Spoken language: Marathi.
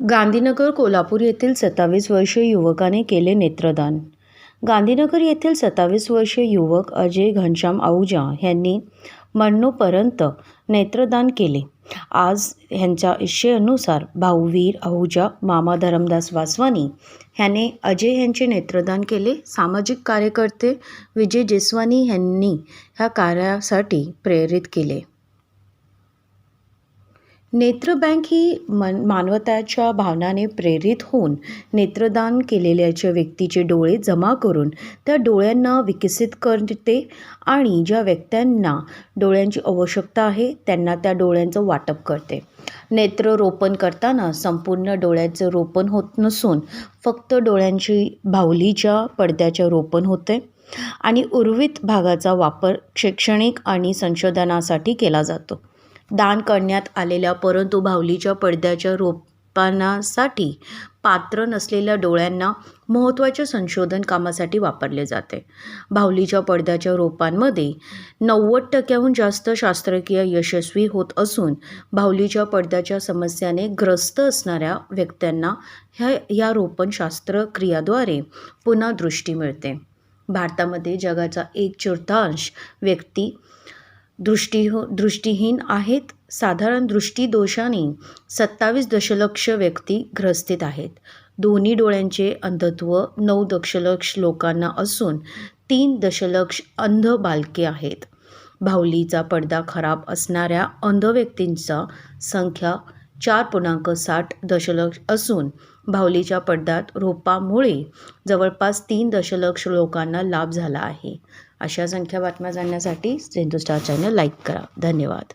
गांधीनगर कोल्हापूर येथील सत्तावीस वर्षीय युवकाने केले नेत्रदान. गांधीनगर येथील सत्तावीस वर्षीय युवक अजय घनश्याम आहुजा यांनी मरणोपर्यंत नेत्रदान केले. आज ह्यांच्या इच्छेनुसार भाऊवीर आहुजा मामा धरमदास वासवानी ह्याने अजय यांचे नेत्रदान केले. सामाजिक कार्यकर्ते विजय जेसवानी यांनी ह्या कार्यासाठी प्रेरित केले. नेत्र बँक ही मन मानवताच्या भावनाने प्रेरित होऊन नेत्रदान केलेल्याच्या व्यक्तीचे डोळे जमा करून त्या डोळ्यांना विकसित करते आणि ज्या व्यक्त्यांना डोळ्यांची आवश्यकता आहे त्यांना त्या डोळ्यांचं वाटप करते. नेत्र रोपण करताना संपूर्ण डोळ्याचं रोपण होत नसून फक्त डोळ्यांची भावलीच्या पडद्याच्या रोपण होते आणि उर्वित भागाचा वापर शैक्षणिक आणि संशोधनासाठी केला जातो. दान करण्यात आलेल्या परंतु भावलीच्या पडद्याच्या रोपणासाठी पात्र नसलेल्या डोळ्यांना महत्त्वाच्या संशोधन कामासाठी वापरले जाते. भावलीच्या पडद्याच्या रोपांमध्ये नव्वद टक्क्याहून जास्त शास्त्रक्रिया यशस्वी होत असून भावलीच्या पडद्याच्या समस्याने ग्रस्त असणाऱ्या व्यक्त्यांना ह्या या रोपण शास्त्रक्रियाद्वारे पुन्हा दृष्टी मिळते. भारतामध्ये जगाचा एक चतुर्थांश व्यक्ती दृष्टी हो, दृष्टीहीन आहेत. साधारण दृष्टीदोषाने सत्तावीस दशलक्ष व्यक्ती ग्रस्तीत आहेत. दोन्ही डोळ्यांचे अंधत्व नऊ दशलक्ष लोकांना असून तीन दशलक्ष अंध बालके आहेत. भावलीचा पडदा खराब असणाऱ्या अंध व्यक्तींचा संख्या चार पूर्णांक साठ दशलक्ष असून भावलीच्या पडद्यात रोपामुळे जवळपास तीन दशलक्ष लोकांना लाभ झाला आहे. अशा संख्या बातम्या जाणण्यासाठी सिंधू स्टार चॅनल लाईक करा. धन्यवाद.